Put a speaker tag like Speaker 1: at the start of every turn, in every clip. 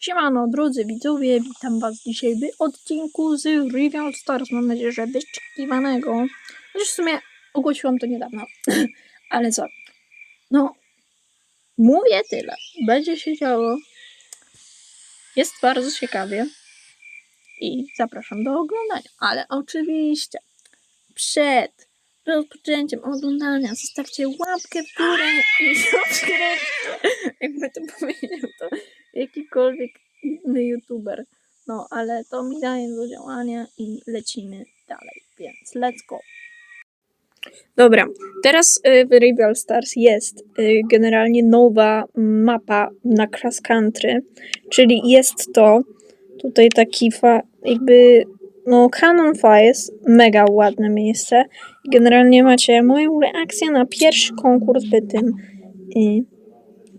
Speaker 1: Siemano, drodzy widzowie, witam was dzisiaj w odcinku z Rival Stars. Mam nadzieję, że wyczekiwanego. Chociaż w sumie ogłosiłam to niedawno, ale co? No, mówię tyle. Będzie się działo. Jest bardzo ciekawie. I zapraszam do oglądania. Ale oczywiście przed rozpoczęciem oglądania zostawcie łapkę w górę i subskrypcję. Jakby to powiedział, to jakikolwiek inny youtuber. No, ale to mi daje do działania i lecimy dalej, więc let's go. Dobra, teraz y, w Rebel Stars jest y, generalnie nowa mapa na Cross Country, czyli jest to tutaj taki fa- jakby no Cannon Fires, mega ładne miejsce. Generalnie macie moją reakcję na pierwszy konkurs w tym y,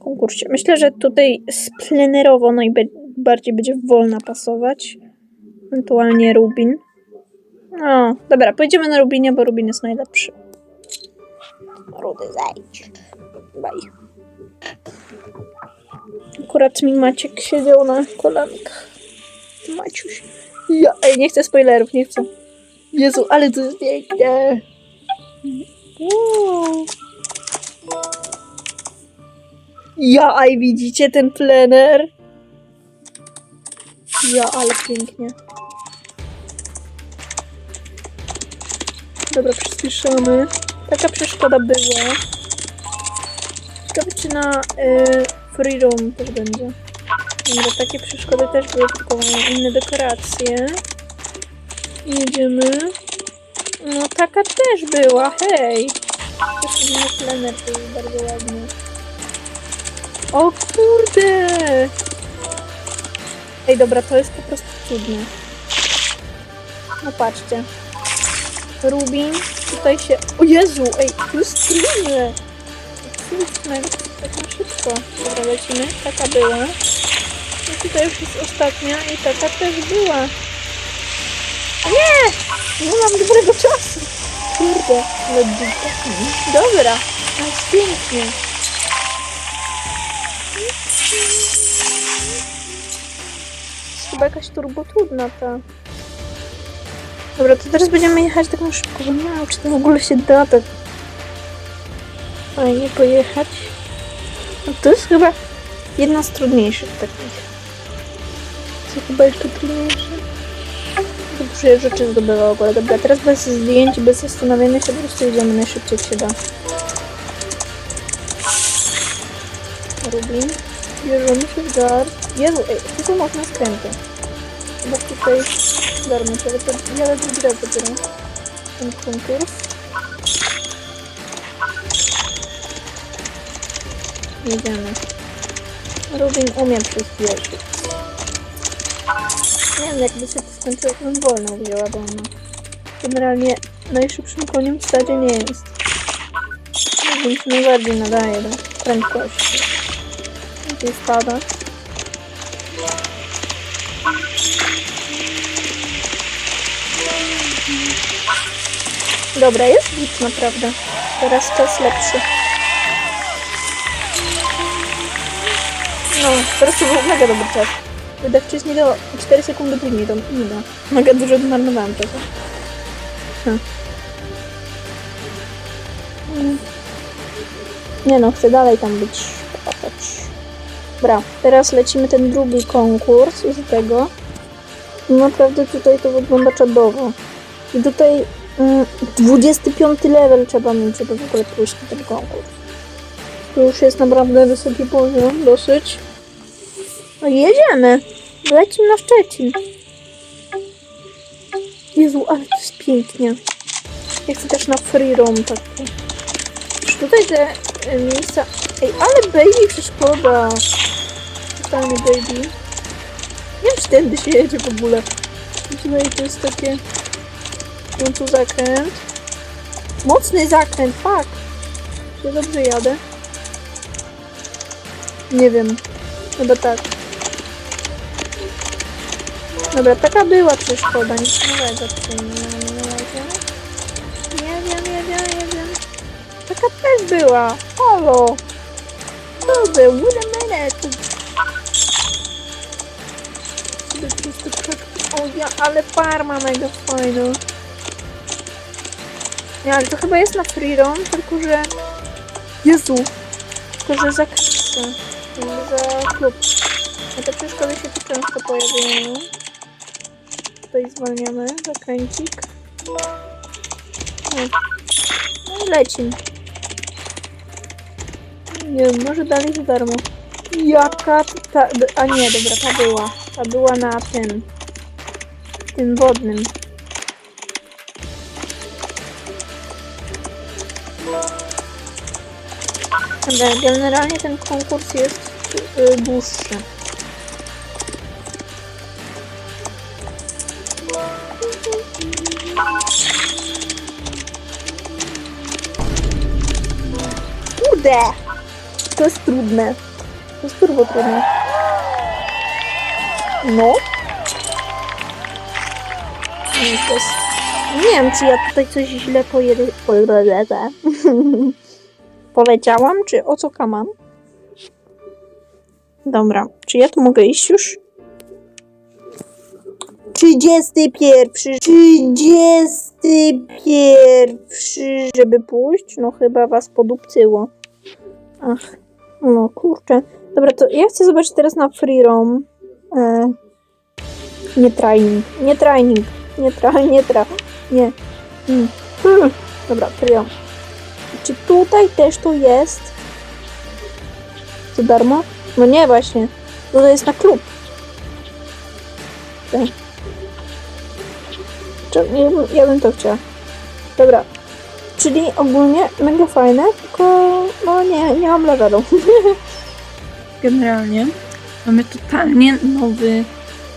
Speaker 1: konkursie. Myślę, że tutaj splenerowo najbardziej będzie wolna pasować. Ewentualnie Rubin. No, dobra, pojedziemy na Rubinie, bo Rubin jest najlepszy. Rudy, zajdź. Bye. Akurat mi Maciek siedział na kolankach. Maciuś. Ja, ej, nie chcę spoilerów, nie chcę. Jezu, ale to jest piękne. Wow. Ja, aj widzicie ten plener? Ja, ale pięknie. Dobra, przyspieszamy. Taka przeszkoda była. Ciekawe, czy na y, free roam też będzie. Dobra, takie przeszkody też były, tylko inne dekoracje. Jedziemy. No, taka też była, hej! Też inny plener, to jest bardzo ładny. O kurde! Ej, dobra, to jest po prostu cudne. No patrzcie. Rubin, tutaj się... O Jezu, ej, jest trudne. Trudne, tak na szybko. Dobra, lecimy. Taka była. I tutaj już jest ostatnia i taka też była. Nie! Nie mam dobrego czasu. Kurde, dupa. Dobra, jest pięknie. Chyba jakaś turbo trudna ta. Dobra, to teraz będziemy jechać tak na szybko, bo nie wiem, czy to w ogóle się da tak fajnie pojechać. No to jest chyba jedna z trudniejszych takich. Co chyba jeszcze trudniejsze? Dobrze rzeczy zdobywa w ogóle. Dobra, teraz bez zdjęć, bez zastanowienia się, po prostu jedziemy najszybciej jak się da. Rubin. Bierzemy się w gar. Jezu, ej, tylko można skręty. Tutaj się, ale to jadę drugi raz dopiero. Ten konkurs. Jedziemy. Rubin umie przyspieszyć. Nie wiem, jakby się to skończyło, bym wolno wzięła, bo ona generalnie najszybszym koniem w stadzie nie jest. Rubin się najbardziej nadaje do prędkości. Gdzie spada? Dobra, jest git naprawdę. Teraz czas lepszy. No, teraz to był mega dobry czas. Gdyby wcześniej do 4 sekundy później to. Mega dużo zmarnowałem czasu. Hm. Mm. Nie no, chcę dalej tam być. Dobra, teraz lecimy ten drugi konkurs z tego. Naprawdę tutaj to wygląda czadowo. I tutaj 25 level trzeba mieć, żeby w ogóle pójść na ten konkurs. To już jest naprawdę wysoki poziom, dosyć. No i jedziemy. Lecimy na Szczecin. Jezu, ale to jest pięknie. Ja chcę też na free roam taki. Tutaj te e, miejsca... Ej, ale baby przeszkoda. Totalnie baby. Nie wiem, czy tędy się jedzie w ogóle. Tutaj to jest takie... Wiem tu zakręt. Mocny zakręt, fuck. Czy dobrze jadę? Nie wiem. Chyba tak. Dobra, taka była przeszkoda, nic nowego tutaj nie nie wiem. Nie wiem, nie wiem, nie wiem. Taka też była. Halo. Co był? Wait a minute. Jest to tak... O ja, ale farma mega fajna. Nie, ale to chyba jest na freerun, tylko że... Jezu! Tylko, że za krzywkę. Za klub. A te przeszkody się tu często pojawiają. Tutaj zwalniamy zakręcik. O. No i leci. Nie wiem, może dalej za darmo. Jaka ta... A nie, dobra, ta była. Ta była na tym... Tym wodnym. Dobra, generalnie ten konkurs jest y, dłuższy. Kurde! To jest trudne. To jest turbo trudne. No. Nie, jest... Nie wiem, czy ja tutaj coś źle pojedę... Poleciałam, czy o co kamam? Dobra, czy ja tu mogę iść już? 31, 31, żeby pójść? No chyba was podupcyło. Ach, no kurczę. Dobra, to ja chcę zobaczyć teraz na free roam. E, nie training, nie training, nie tra, nie tra, nie. Mm. Dobra, free roam. Czy tutaj też to jest? Za darmo? No nie właśnie. No to jest na klub. Tak. Ja, ja bym to chciała. Dobra. Czyli ogólnie mega fajne, tylko no nie, nie mam levelu. Generalnie mamy totalnie nowy,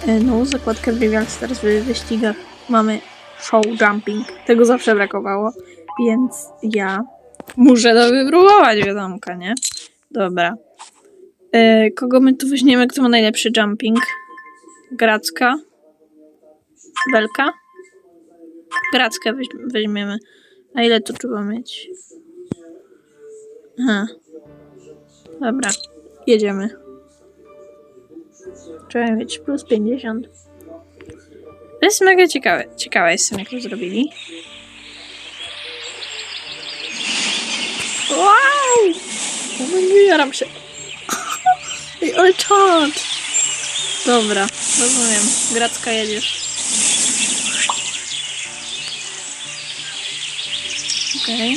Speaker 1: e, nową zakładkę w Stars w wyścigach. Mamy show jumping. Tego zawsze brakowało, więc ja muszę to wypróbować, wiadomka, nie? Dobra. E, kogo my tu weźmiemy? Kto ma najlepszy jumping? Gracka? Belka? Grackę weź, weźmiemy. A ile tu trzeba mieć? Aha. Dobra. Jedziemy. Trzeba mieć plus 50. To jest mega ciekawe. Ciekawa jestem, jak to zrobili. Wow! No nie jaram się. Ej, ale! Dobra, rozumiem. Gracka jedziesz. Okej.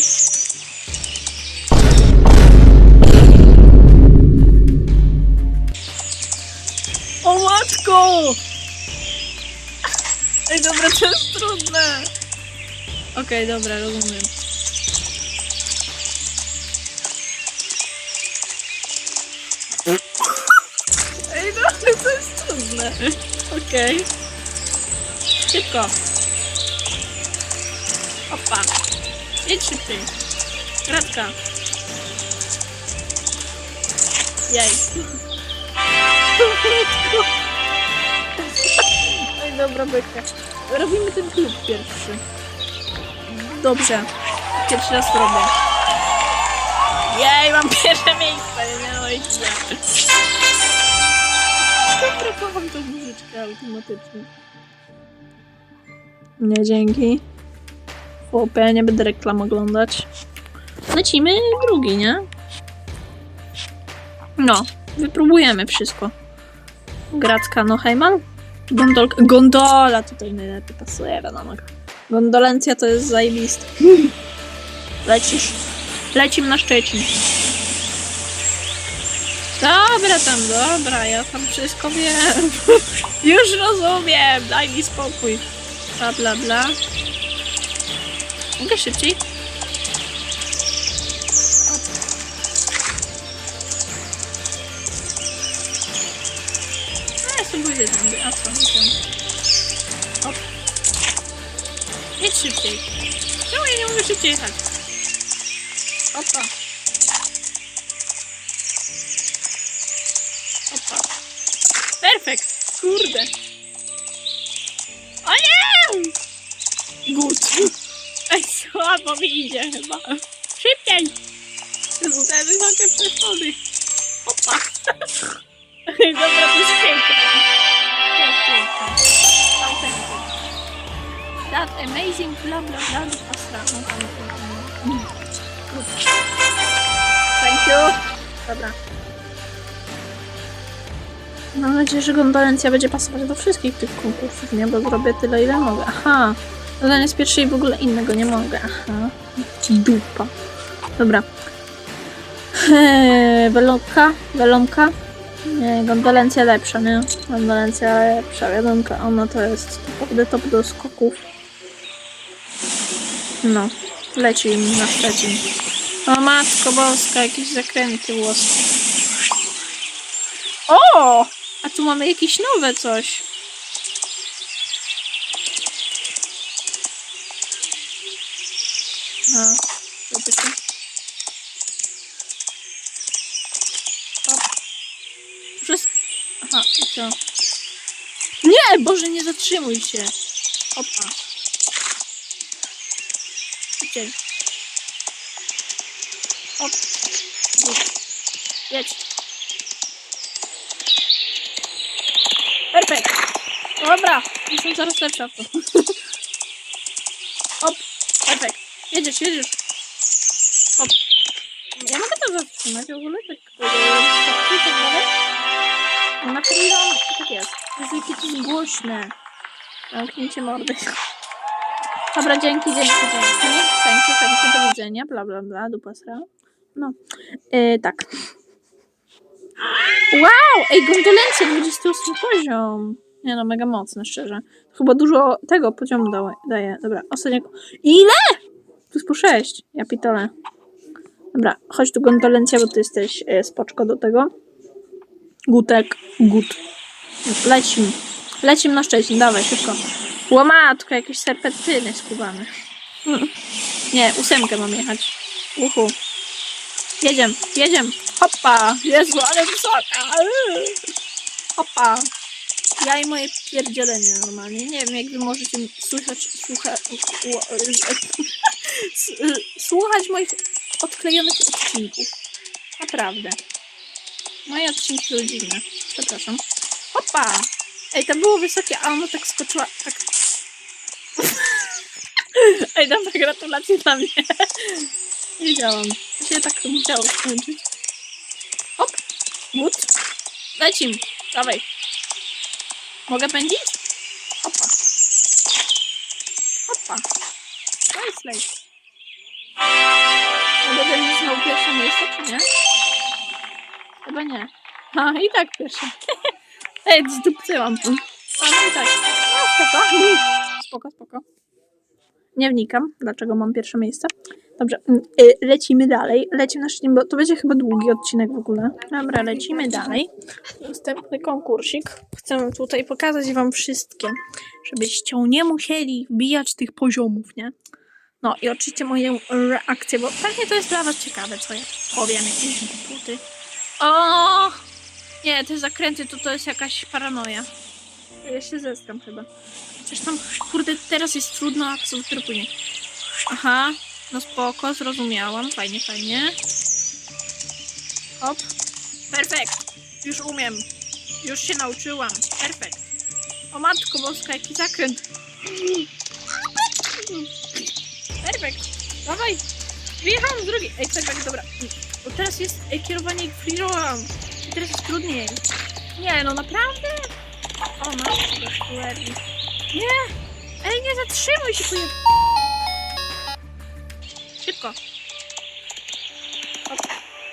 Speaker 1: O matko! Ej, dobra, to jest trudne. Okej, dobra, rozumiem. Okej. Szybko. Opa. Jedź szybciej. Kratka. Jej. Ej, dobra, beka. Robimy ten klub pierwszy. Dobrze. Pierwszy raz robię. Jej, mam pierwsze miejsce, nie miało kocham tą muzyczkę automatycznie. Nie, dzięki. Chłopie, ja nie będę reklam oglądać. Lecimy drugi, nie? No, wypróbujemy wszystko. Gracka Noheiman? Gondol gondola tutaj najlepiej pasuje, wiadomo. Gondolencja to jest zajebiste. Lecisz. Lecimy na Szczecin. Dobra tam, dobra, ja tam wszystko wiem. Już rozumiem, daj mi spokój. Bla bla bla. Mogę szybciej? A, ja sobie pójdę tędy, a co? wiem. Hop. Jedź szybciej. Czemu ja nie mogę szybciej jechać? Opa. efekt. Kurde. O nie! Gut. Ej, słabo mi idzie chyba. Szybciej! Jezu, te wysokie przeszkody. Opa. Dobra, to jest piękne. To jest piękne. Autentycznie. That amazing bla bla bla Thank you. Dobra. Mam nadzieję, że gondolencja będzie pasować do wszystkich tych konkursów, nie? Bo zrobię tyle, ile mogę. Aha. Zadanie z pierwszej w ogóle innego nie mogę. Aha. Ci dupa. Dobra. Eee, welonka, welonka. Nie, gondolencja lepsza, nie? Gondolencja lepsza, wiadomka. Ona to jest naprawdę top do skoków. No, leci im na Szczecin. O matko boska, jakieś zakręty włoskie. O! A tu mamy jakieś nowe coś. A? Nie, Boże, nie zatrzymuj się. Opa. Szybciej. Hop. Jedź. Perfekt. Dobra, jestem coraz lepsza w to. Hop. Perfekt. Jedziesz, jedziesz. Hop. Ja mogę to zatrzymać w ogóle? Tak, tak, tak, tak dalej? No na chwilę tak jest. To jest głośne. Zamknięcie mordy. Dobra, dzięki, dzięki, dzięki. Thank you, do widzenia, bla, bla, bla, dupa sra. No, yy, tak. Wow! Ej, gondolencja, 28 poziom. Nie no, mega mocne, szczerze. Chyba dużo tego poziomu daje. daje. Dobra, ostatniego. Ile? Tu jest po 6. Ja pitole. Dobra, chodź tu gondolencja, bo ty jesteś e, spoczko do tego. Gutek, gut. Lecim. Lecim na Szczecin, dawaj, szybko. Łamatko, jakieś serpentyny skubane. Mm. Nie, ósemkę mam jechać. Uhu. Jedziemy, jedziemy. Hoppa! Jezu, ale wysoka! Hoppa! Ja i moje pierdzielenie normalnie. Nie wiem, jak wy możecie słyszeć, słucha, słuchać moich odklejonych odcinków. Naprawdę. Moje odcinki są dziwne. Przepraszam. Hoppa! Ej, to było wysokie, a ono tak skoczyła, tak... Ej, dobra, gratulacje dla mnie. Wiedziałam. To się tak musiało skończyć. Hop! But. Lecim. Dawaj. Mogę pędzić? Hopa. Hopa. Nice, nice. A będę mieć znowu pierwsze miejsce, czy nie? Chyba nie. A, i tak pierwsze. Ej, zdupcyłam tu. A, no i tak. No, spoko. Spoko, spoko. Nie wnikam, dlaczego mam pierwsze miejsce. Dobrze, mm, y, lecimy dalej. Lecimy na szczęście, bo to będzie chyba długi odcinek w ogóle. Dobra, lecimy dalej. Następny konkursik. Chcę tutaj pokazać wam wszystkie, żebyście nie musieli wbijać tych poziomów, nie? No i oczywiście moją reakcję, bo pewnie to jest dla was ciekawe, co ja powiem, jakieś głupoty. O! Nie, te zakręty to to jest jakaś paranoja. Ja się zestram chyba. Coś tam, kurde, teraz jest trudno, a co dopiero później. Aha, no spoko, zrozumiałam. Fajnie, fajnie. Hop. Perfekt. Już umiem. Już się nauczyłam. Perfekt. O matko boska, jaki zakręt. Perfekt. Dawaj. Wyjechałam z drugiej. Ej, perfekt, dobra. Bo teraz jest ej, kierowanie free rollem. I teraz jest trudniej. Nie, no naprawdę? O, matko, square. Nie! Ej, nie zatrzymuj się, poje... Szybko. Hop.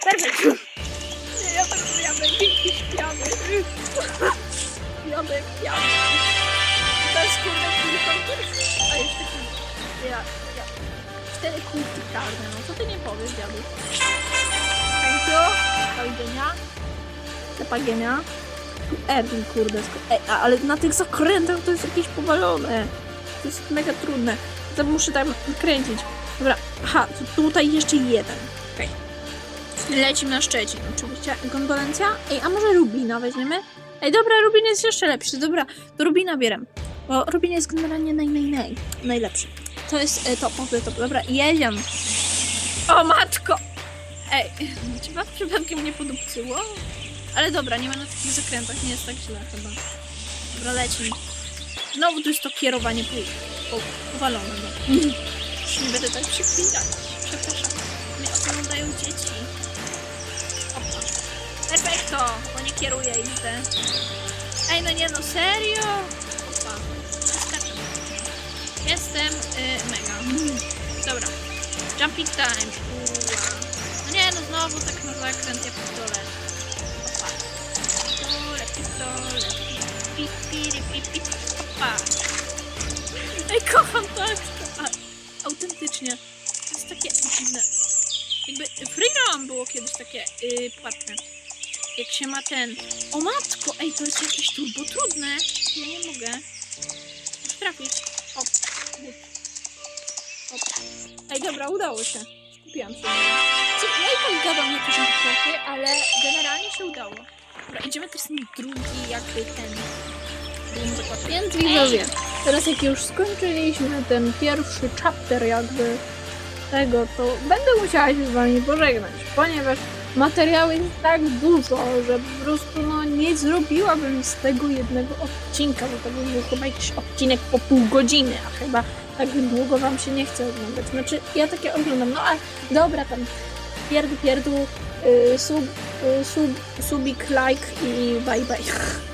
Speaker 1: Perfekt. Nie, ja tak jadę, dzięki śpiamy. Jadę, jadę. To jest kurde który konkurs. A jeszcze kurde. Ja, ja. Cztery kółki karne, no co ty nie powiesz, dziadu? Thank. Do widzenia. Zapagienia. Erwin, kurde. Ej, ale na tych zakrętach to jest jakieś powalone. To jest mega trudne. To muszę tam kręcić. Dobra, aha, to tutaj jeszcze jeden. Okej. Lecimy na Szczecin, oczywiście. Gondolencja? Ej, a może Rubina weźmiemy? Ej, dobra, Rubin jest jeszcze lepszy. Dobra, to Rubina bieram. Bo Rubin jest generalnie naj, naj, naj, najlepszy. To jest e, topowy, top. Dobra, jedziemy. O matko! Ej, czy was przypadkiem nie podupcyło? Ale dobra, nie ma na takich zakrętach, nie jest tak źle chyba. Dobra, lecimy. Znowu tu jest to kierowanie pół. O, uwalone, no. Już nie będę tak przyklinać. Przepraszam. Mnie oglądają dzieci. Opa. Perfekto, bo nie kieruję idę. Ej, no nie no, serio? Opa. Skaczę. Jestem y, mega. Dobra. Jumping time. Uła. No nie no, znowu tak na zakręt, ja pierdolę. Opa. Pistole, pistole. Pi, pi, pi, pi, pi. Opa. Ej, kocham to autentycznie. To jest takie dziwne. Jakby Free Roam było kiedyś takie yy, płatne. Jak się ma ten... O matko! Ej, to jest jakieś turbo trudne. Ja nie mogę. Muszę trafić. O. but. Op. Ej, dobra, udało się. Skupiłam się. Co, ja i tak gadam jakieś głupoty, ale generalnie się udało. Dobra, idziemy teraz na drugi jakby ten... Więc widzowie, teraz jak już skończyliśmy ten pierwszy chapter jakby tego, to będę musiała się z wami pożegnać, ponieważ materiału jest tak dużo, że po prostu no nie zrobiłabym z tego jednego odcinka, bo to by był chyba jakiś odcinek po pół godziny, a chyba tak długo wam się nie chce oglądać. Znaczy, ja takie oglądam, no ale dobra, tam pierdu, pierdu, yy, sub, yy, sub, subik, like i bye bye.